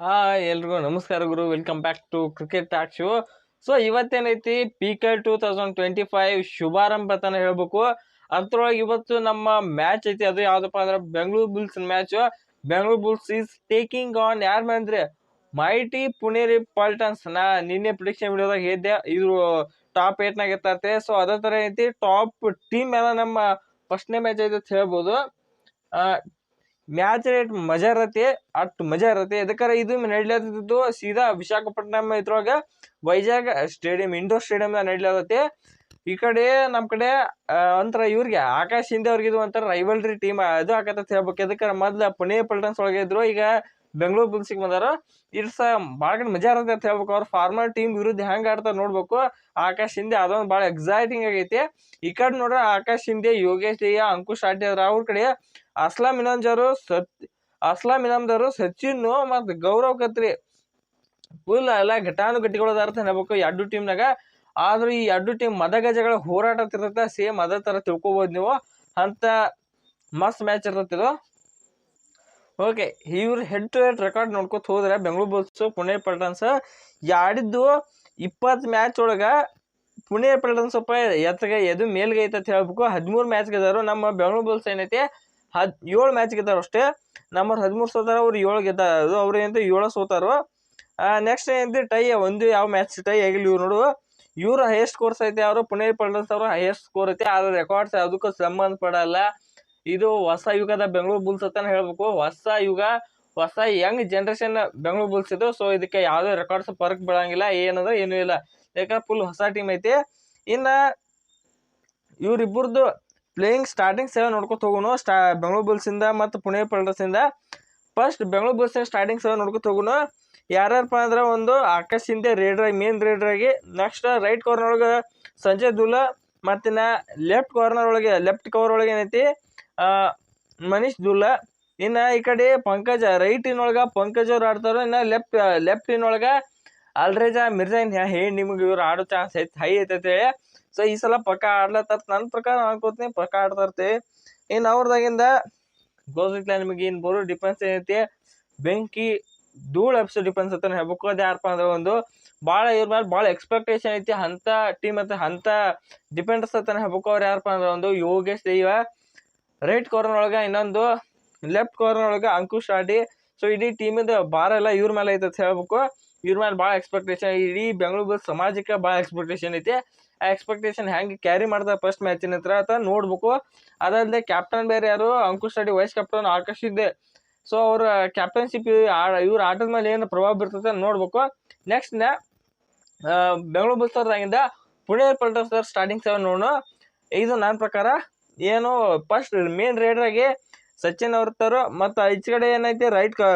Hi ಎಲ್ರಿಗೂ ನಮಸ್ಕಾರ ಗುರು. Welcome back to cricket talk show so ಇವತ್ತೇನೈತಿ? P K two thousand twenty five ಶುಭಾರಂಭ ಅಂತ ಹೇಳ್ಬೇಕು. ಅದ್ರೊಳಗೆ ಇವತ್ತು ನಮ್ಮ ಮ್ಯಾಚ್ ಐತಿ. ಅದು ಯಾವ್ದಪ್ಪ ಅಂದ್ರೆ Bengaluru Bulls match Bengaluru Bulls is taking on ಯಾರ್ ಅಂದ್ರೆ ಮೈಟಿ ಪುಣೇರಿ ಪಾಲ್ಟನ್ಸ್ ನಾ ನಿನ್ನೆ ಪ್ರಿಡಿಕ್ಷನ್ ವಿಡಿಯೋದಾಗ ಹೇಳಿದ್ದೆ. ಇದು ಟಾಪ್ ಏಟ್ನಾಗ ಇರ್ತಾರೆ ಸೊ ಅದೇ ಥರ ಐತಿ ಟಾಪ್ ಟೀಮ್ ಎಲ್ಲ ನಮ್ಮ ಫಸ್ಟ್ನೇ ಮ್ಯಾಚ್ ಐತೆ ಅಂತ ಹೇಳ್ಬೋದು. ಮ್ಯಾಚ್ ರೇಟ್ ಮಜಾ ಇರತ್ತೆ ಅಟ್ ಮಜಾ ಇರತ್ತೆ ಎದಕ್ಕಾರ ಇದು ನಡ್ಲತ್ತಿದ್ದು ಸೀದಾ ವಿಶಾಖಪಟ್ಟಣಂ ಇದ್ರೊಳಗೆ ವೈಜಾಗ್ ಸ್ಟೇಡಿಯಂ ಇಂಡೋರ್ ಸ್ಟೇಡಿಯಂ ನಡ್ಲತ್ತೆ ಈ ಕಡೆ ನಮ್ಮ ಕಡೆ ಅಂತರ ಇವ್ರಿಗೆ ಆಕಾಶ್ ಹಿಂದೆ ಅವ್ರಿಗೆ ಇದು ಒಂಥರ ರೈವಲ್ರಿ ಟೀಮ್ ಅದು ಅಂತ ಹೇಳ್ಬೇಕು. ಎದಕ್ಕಾರ ಮೊದ್ಲು ಪುಣೆ ಪಲ್ಟನ್ಸ್ ಒಳಗೆ ಇದ್ರು. ಈಗ ಬೆಂಗಳೂರು ಬುಲ್ಸಿಗೆ ಬಂದಾರ. ಇಟ್ಸ್ ಭಾಳ ಮಜಾ ಇರುತ್ತೆ ಅಂತ ಹೇಳ್ಬೇಕು. ಅವ್ರ ಫಾರ್ಮರ್ ಟೀಮ್ ವಿರುದ್ಧ ಹೆಂಗ್ ಆಡ್ತಾರ ನೋಡ್ಬೇಕು. ಆಕಾಶ್ ಹಿಂದೆ ಅದೊಂದು ಭಾಳ ಎಕ್ಸೈಟಿಂಗ್ ಆಗೈತಿ. ಈ ಕಡೆ ನೋಡ್ರೆ ಆಕಾಶ್ ಹಿಂದೆ ಯೋಗೇಶ್ ದೇಯ ಅಂಕುಶ್ ಆಟಿ ಕಡೆ ಅಸ್ಲಾಂ ಇನಾಮ್ದವರು ಸತ್ ಅಸ್ಲಾಂ ಇನಾಮ್ದವರು ಸಚಿನ್, ಮತ್ತು ಗೌರವ್ ಕತ್ರಿ. ಫುಲ್ ಎಲ್ಲ ಗಟ್ಟಿಗಳದ ಅರ್ಥ ಹೇಳ್ಬೇಕು ಎರಡು ಟೀಮ್ನಾಗ ಆದ್ರೆ ಈ ಎರಡು ಟೀಮ್ ಮದಗಜಗಳ ಹೋರಾಟ ಇರ್ತೈತೆ. ಸೇಮ್ ಅದೇ ಥರ ತಿಳ್ಕೊಬೋದು ನೀವು. ಅಂತ ಮಸ್ತ್ ಮ್ಯಾಚ್ ಇರ್ತೈತೆ ಇದು. ಓಕೆ, ಇವ್ರು ಹೆಡ್ ಟು ಹೆಡ್ ರೆಕಾರ್ಡ್ ನೋಡ್ಕೊತ ಹೋದ್ರೆ ಬೆಂಗಳೂರು ಬುಲ್ಸ್ ಪುಣೆ ಪಲ್ಟನ್ಸ್ ಯಾಡಿದ್ದು ಇಪ್ಪತ್ತು ಮ್ಯಾಚ್ ಒಳಗೆ ಪುಣೆ ಪಲ್ಟನ್ಸ್ ಸ್ವಲ್ಪ ಎತ್ತಗೆ ಎದು ಮೇಲ್ಗೆ ಐತೆ ಅಂತ ಹೇಳ್ಬೇಕು. ಹದಿಮೂರು ಮ್ಯಾಚ್ ಗೆದ್ದಾರು ನಮ್ಮ ಬೆಂಗಳೂರು ಬುಲ್ಸ್ ಏನೈತಿ? ಹದ್, ಏಳು ಮ್ಯಾಚ್ ಗೆದ್ದಾರು ಅಷ್ಟೇ. ನಮ್ಮವ್ರು ಹದಿಮೂರು ಸೋತಾರ, ಅವ್ರು ಏಳು ಗೆದ್ದಾರ. ಅವ್ರು ಏನಂತ? ಏಳು ಸೋತಾರು. ನೆಕ್ಸ್ಟ್ ಏನಂತ? ಟೈ ಒಂದು ಯಾವ ಮ್ಯಾಚ್ ಟೈ ಆಗಿಲ್ಲ ಇವ್ರು ನೋಡು. ಇವ್ರ ಹೈಯೆಸ್ಟ್ ಸ್ಕೋರ್ಸ್ ಐತೆ ಅವರು. ಪುಣೆ ಪಲ್ಟನ್ಸ್ ಅವರು ಹೈಯೆಸ್ಟ್ ಸ್ಕೋರ್ ಐತೆ. ಆದ್ರೆ ರೆಕಾರ್ಡ್ಸ್ ಯಾವುದಕ್ಕೂ ಸಂಬಂಧ ಪಡಲ್ಲ ಇದು ಹೊಸ ಯುಗದ ಬೆಂಗಳೂರು ಬುಲ್ಸ್ ಅಂತಾನೆ ಹೇಳ್ಬೇಕು. ಹೊಸ ಯುಗ, ಹೊಸ ಯಂಗ್ ಜನರೇಷನ್ ಬೆಂಗಳೂರು ಬುಲ್ಸ್ ಇದು. ಸೊ ಇದಕ್ಕೆ ಯಾವುದೇ ರೆಕಾರ್ಡ್ಸ್ ಪರಕ್ ಬೀಳಂಗಿಲ್ಲ ಏನದ ಏನೂ ಇಲ್ಲ. ಯಾಕಂದ್ರೆ ಫುಲ್ ಹೊಸ ಟೀಮ್ ಐತಿ. ಇನ್ನು ಇವರಿಬ್ಬರದ್ದು ಪ್ಲೇಯಿಂಗ್ ಸ್ಟಾರ್ಟಿಂಗ್ ಸೆವೆನ್ ನೋಡ್ಕೊತ ಹೋಗೋಣ ಸ್ಟಾ ಬೆಂಗಳೂರು ಬುಲ್ಸಿಂದ ಮತ್ತು ಪುಣೆ ಪಲ್ಟರ್ಸಿಂದ ಫಸ್ಟ್ ಬೆಂಗಳೂರು ಬುಲ್ಸಿನ ಸ್ಟಾರ್ಟಿಂಗ್ ಸೆವೆನ್ ನೋಡ್ಕೊತ ಹೋಗೋಣ ಯಾರ್ಯಾರಪ್ಪ ಅಂದ್ರೆ ಒಂದು ಆಕಾಶ್ ಹಿಂದೆ ರೇಡ್ರಾಗಿ ಮೇನ್ ರೇಡ್ರಾಗಿ ನೆಕ್ಸ್ಟ್ ರೈಟ್ ಕಾರ್ನರ್ ಒಳಗೆ ಸಂಜಯ್ ದುಲ್ಲಾ ಮತ್ತಿನ್ನ ಲೆಫ್ಟ್ ಕಾರ್ನರ್ ಒಳಗೆ ಲೆಫ್ಟ್ ಕವರ್ ಒಳಗೆ ಏನೈತಿ? ಮನೀಶ್ ದುಲ್ಲಾ. ಇನ್ನು ಈ ಕಡೆ ಪಂಕಜ ರೈಟ್ ಇನ್ನೊಳಗೆ ಪಂಕಜ್ ಅವ್ರು ಆಡ್ತಾರೋ, ಇನ್ನು ಲೆಫ್ಟ್ ಲೆಫ್ಟ್ ಇನ್ನೊಳಗೆ ಮಿರ್ಜಾ ಇನ್ ಹೇಳಿ ನಿಮಗೆ ಇವ್ರು ಆಡೋ ಚಾನ್ಸ್ ಐತಿ ಹೈ ಐತೈತೆ ಸೊ ಈ ಸಲ ಪಕ್ಕ ಆಡ್ಲತ್ತ ನನ್ನ ಪ್ರಕಾರ ಅನ್ಕೋತೀನಿ, ಪಕ್ಕ ಆಡ್ತಾ ಇರ್ತೀವಿ. ಇನ್ನು ಅವ್ರದಾಗಿಂದ ಗೋಸಿತ್ಲ ನಿಮಗೆ ಇನ್ನು ಬರೋ ಡಿಫೆನ್ಸ್ ಏನೈತಿ? ಬೆಂಕಿ, ಧೂಳು ಎಪ್ಸೋ ಡಿಫೆನ್ಸ್ ಅಂತ ಹೇಳ್ಬೇಕು. ಅದು ಯಾರಪ್ಪ ಅಂದ್ರೆ ಒಂದು ಭಾಳ ಇವ್ರ ಮೇಲೆ ಭಾಳ ಎಕ್ಸ್ಪೆಕ್ಟೇಷನ್ ಐತಿ. ಅಂತ ಟೀಮ್ ಅಂತ ಅಂತ ಡಿಫೆಂಡರ್ಸ್ ಅಂತ ಹೇಳ್ಬೇಕು ಅವ್ರು ಯಾರಪ್ಪ ಅಂದ್ರೆ ಒಂದು ಯೋಗೇಶ್ ದೈವ. ರೈಟ್ ಕಾರ್ನರ್ ಒಳಗೆ ಇನ್ನೊಂದು ಲೆಫ್ಟ್ ಕಾರ್ನರ್ ಒಳಗೆ ಅಂಕುಶ್ ಆಡಿ. ಸೊ ಇಡೀ ಟೀಮಿಂದ ಭಾರ ಎಲ್ಲ ಇವ್ರ ಮೇಲೆ ಐತೆ ಅಂತ ಹೇಳ್ಬೇಕು. ಇವ್ರ ಮೇಲೆ ಭಾಳ ಎಕ್ಸ್ಪೆಕ್ಟೇಷನ್ ಇಡೀ ಬೆಂಗಳೂರು ಸಮಾಜಕ್ಕೆ ಭಾಳ ಎಕ್ಸ್ಪೆಕ್ಟೇಷನ್ ಐತಿ. ಆ ಎಕ್ಸ್ಪೆಕ್ಟೇಷನ್ ಹೆಂಗೆ ಕ್ಯಾರಿ ಮಾಡ್ತಾರೆ ಫಸ್ಟ್ ಮ್ಯಾಚಿನ ಹತ್ರ ಅಂತ ನೋಡ್ಬೇಕು. ಅದಲ್ಲದೆ ಕ್ಯಾಪ್ಟನ್ ಬೇರೆ ಯಾರು? ಅಂಕುಶ್ ಆಡಿ ವೈಸ್ ಕ್ಯಾಪ್ಟನ್ ಆಕಾಶ್ ಇದ್ದೆ. ಸೊ ಅವ್ರ ಕ್ಯಾಪ್ಟನ್ಶಿಪ್ ಇವ್ರ ಆಟದ ಮೇಲೆ ಏನು ಪ್ರಭಾವ ಬೀರ್ತದೆ ನೋಡ್ಬೇಕು. ನೆಕ್ಸ್ಟ್ ಬೆಂಗಳೂರು ಬುಲ್ಸ್ ಅವ್ರದಾಗಿಂದ ಪುಣೆ ಪಲ್ಟರ್ಸ್ ಅವ್ರ ಸ್ಟಾರ್ಟಿಂಗ್ ಸೆವೆನ್ ನೋಡೋಣ ಇದು ನನ್ನ ಪ್ರಕಾರ ಏನು ಫಸ್ಟ್ ಮೇನ್ ರೈಡ್ರಾಗಿ ಸಚಿನ್ ಅವ್ರ ತರು ಮತ್ತು ಈಚೆ ಕಡೆ ಏನೈತಿ ರೈಟ್ ಕ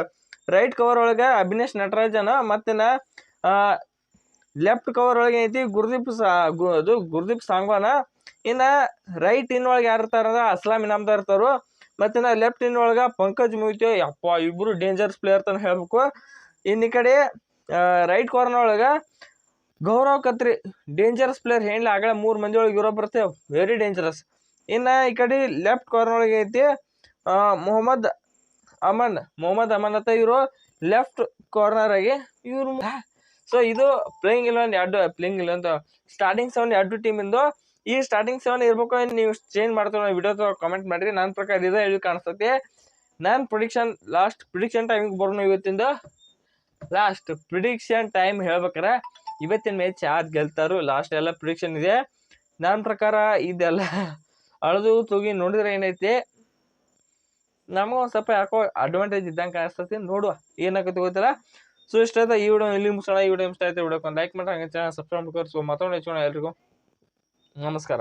ರೈಟ್ ಕವರ್ ಒಳಗೆ ಅಭಿನೇಶ್ ನಟರಾಜನ ಮತ್ತಿನ ಲೆಫ್ಟ್ ಕವರ್ ಒಳಗೆ ಏನೈತಿ ಗುರ್ದೀಪ್ ಸಾ ಗು- ಅದು ಗುರ್ದೀಪ್ ಸಾಂಗ್ವಾನ ಇನ್ನು ರೈಟ್ ಇನ್ ಒಳಗೆ ಯಾರು ಇರ್ತಾರ ಅಸ್ಲಾಂ ಇನಾಮ್ದಾರ್ ಮತ್ತು ಇನ್ನು ಲೆಫ್ಟ್ ಇನ್ ಒಳಗೆ ಪಂಕಜ್ ಮೊಯ್ತಿ ಯಪ್ಪ ಇಬ್ಬರು ಡೇಂಜರ್ಸ್ ಪ್ಲೇಯರ್ ಅಂತ ಹೇಳ್ಬೇಕು. ಇನ್ನು ಕಡೆ ರೈಟ್ ಕಾರ್ನರ್ ಒಳಗೆ ಗೌರವ್ ಕತ್ರಿ ಡೇಂಜರಸ್ ಪ್ಲೇಯರ್ ಹೇಳಿ ಆಗಲೇ ಮೂರು ಮಂದಿ ಒಳಗೆ ಇರೋ ಬರ್ತೇವೆ ವೆರಿ ಡೇಂಜರಸ್ ಇನ್ನು ಈ ಕಡೆ ಲೆಫ್ಟ್ ಕಾರ್ನರ್ ಒಳಗೆ ಐತಿ ಮೊಹಮ್ಮದ್ ಅಮನ್ ಮೊಹಮ್ಮದ್ ಅಮನ್ ಅಂತ ಇವರು ಲೆಫ್ಟ್ ಕಾರ್ನರ್ ಆಗಿ ಇವರು ಸೊ ಇದು ಪ್ಲೇಯಿಂಗ್ ಒಂದು ಎರಡು ಪ್ಲೇಯಿಂಗ್ ಅಂತ ಸ್ಟಾರ್ಟಿಂಗ್ ಸೆವೆನ್ ಎರಡು ಟೀಮಿಂದು ಈ ಸ್ಟಾರ್ಟಿಂಗ್ ಸೆವೆನ್ ಇರ್ಬೇಕು ನೀವು ಚೇಂಜ್ ಮಾಡ್ತೀವಿ ವಿಡಿಯೋ ಕಾಮೆಂಟ್ ಮಾಡಿರಿ. ನನ್ನ ಪ್ರಕಾರ ಇದೇ ಹೇಳಿ ಕಾಣಿಸ್ತೈತಿ. ನನ್ನ ಪ್ರೊಡಿಕ್ಷನ್ ಲಾಸ್ಟ್ ಪ್ರಿಡಿಕ್ಷನ್ ಟೈಮಿಗೆ ಬರೋಣ ಇವತ್ತಿಂದ. ಲಾಸ್ಟ್ ಪ್ರಿಡಿಕ್ಷನ್ ಟೈಮ್ ಹೇಳ್ಬೇಕಾರೆ. ಇವತ್ತಿನ ಮ್ಯಾಚ್ ಯಾರು ಗೆಲ್ತಾರೋ? ಲಾಸ್ಟ್ ಎಲ್ಲ ಪ್ರಿಡಿಕ್ಷನ್ ಇದೆ. ನನ್ನ ಪ್ರಕಾರ ಇದೆಲ್ಲ ಅಳದು ತೂಗಿ ನೋಡಿದ್ರೆ ಏನೈತಿ? ನಮಗೂ ಒಂದು ಸ್ವಲ್ಪ ಯಾಕೋ ಅಡ್ವಾಂಟೇಜ್ ಇದ್ದಂಗೆ ಕಾಣಿಸ್ತೈತಿ. ನೋಡುವ. ಏನಾಗುತ್ತೆ ಗೊತ್ತಿಲ್ಲ? ಸೊ ಇಷ್ಟ ಈ ವಿಡಿಯೋ ಇಲ್ಲಿ ಮುಗಿಸೋಣ. ಈ ವಿಡಿಯೋ ಇಷ್ಟ ಆಯ್ತು ವಿಡಿಯೋಕ್ಕೆ ಲೈಕ್ ಮಾಡಿ ಹಂಗೆ ಚಾನಲ್ ಸಬ್ಸ್ಕ್ರೈಬ್ ಮಾಡ್ಕೊಂಡು ಸೊ ಮತ್ತೊಂದು ಹೆಚ್ಚೋಣ ಎಲ್ರಿಗೂ ನಮಸ್ಕಾರ.